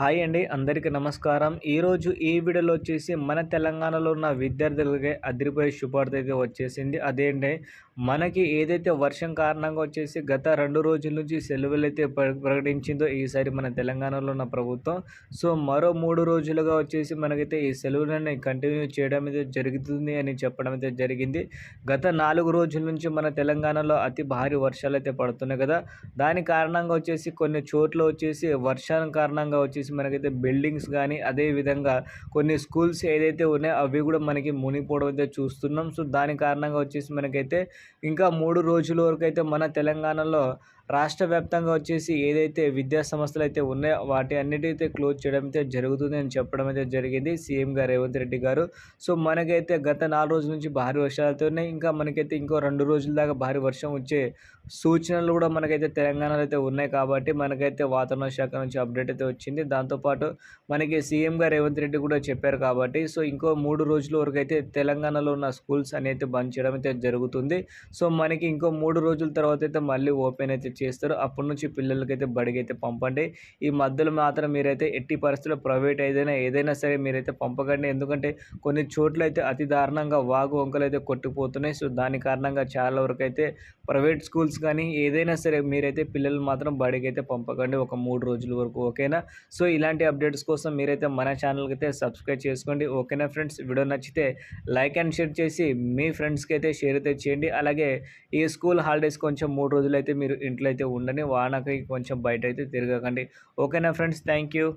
Hi అండి అందరికీ నమస్కారం. ఈరోజు ఈ వీడియోలో వచ్చేసి మన తెలంగాణలో ఉన్న విద్యార్థులకి అదిరిపోయే శుభార్త అయితే వచ్చేసింది. అదేంటి మనకి ఏదైతే వర్షం కారణంగా వచ్చేసి గత రెండు రోజుల నుంచి సెలవులు అయితే ప్రకటించిందో ఈసారి మన తెలంగాణలో ఉన్న ప్రభుత్వం. సో మరో మూడు రోజులుగా వచ్చేసి మనకైతే ఈ సెలవులని కంటిన్యూ చేయడం అయితే జరుగుతుంది అని చెప్పడం అయితే జరిగింది. గత నాలుగు రోజుల నుంచి మన తెలంగాణలో అతి భారీ వర్షాలు అయితే పడుతున్నాయి కదా. దాని కారణంగా వచ్చేసి కొన్ని చోట్ల వచ్చేసి వర్షాల కారణంగా వచ్చేసి వచ్చేసి మనకైతే బిల్డింగ్స్ కానీ అదే విధంగా కొన్ని స్కూల్స్ ఏదైతే ఉన్నాయో అవి కూడా మనకి మునిగిపోవడం అయితే చూస్తున్నాం. సో దాని కారణంగా వచ్చేసి మనకైతే ఇంకా మూడు రోజుల వరకు అయితే మన తెలంగాణలో రాష్ట్ర వ్యాప్తంగా వచ్చేసి ఏదైతే విద్యా సంస్థలు అయితే ఉన్నాయో వాటి అన్నిటికైతే క్లోజ్ చేయడం అయితే జరుగుతుంది అని చెప్పడం అయితే జరిగింది సీఎం గారు రేవంత్ రెడ్డి గారు. సో మనకైతే గత నాలుగు రోజుల నుంచి భారీ వర్షాలతో ఉన్నాయి. ఇంకా మనకైతే ఇంకో రెండు రోజుల దాకా భారీ వర్షం వచ్చే సూచనలు కూడా మనకైతే తెలంగాణలో అయితే ఉన్నాయి కాబట్టి మనకైతే వాతావరణ శాఖ నుంచి అప్డేట్ అయితే వచ్చింది. దాంతోపాటు మనకి సీఎం గారు రేవంత్ రెడ్డి కూడా చెప్పారు కాబట్టి సో ఇంకో మూడు రోజుల వరకు అయితే తెలంగాణలో ఉన్న స్కూల్స్ అనేది బంద్ చేయడం అయితే జరుగుతుంది. సో మనకి ఇంకో మూడు రోజుల తర్వాత అయితే మళ్ళీ ఓపెన్ అయితే చేస్తారు. అప్పటి నుంచి పిల్లలకైతే బడిగైతే పంపండి. ఈ మధ్యలో మాత్రం మీరైతే ఎట్టి పరిస్థితుల్లో ప్రైవేట్ ఏదైనా ఏదైనా సరే మీరైతే పంపకండి. ఎందుకంటే కొన్ని చోట్ల అయితే అతి దారుణంగా వాగు వంకలు అయితే కొట్టుకుపోతున్నాయి. సో దాని కారణంగా చాలా వరకు అయితే ప్రైవేట్ స్కూల్స్ కానీ ఏదైనా సరే మీరైతే పిల్లలు మాత్రం బడికి అయితే పంపకండి. ఒక మూడు రోజుల వరకు ఓకేనా? సో సో ఇలాంటి అప్డేట్స్ కోసం మీరైతే మన ఛానల్కి అయితే సబ్స్క్రైబ్ చేసుకోండి. ఓకేనా ఫ్రెండ్స్? వీడియో నచ్చితే లైక్ అండ్ షేర్ చేసి మీ ఫ్రెండ్స్కి అయితే షేర్ అయితే చేయండి. అలాగే ఈ స్కూల్ హాలిడేస్ కొంచెం మూడు రోజులు అయితే మీరు ఇంట్లో అయితే ఉండని వానకి కొంచెం బయట అయితే తిరగకండి. ఓకేనా ఫ్రెండ్స్? Thank you.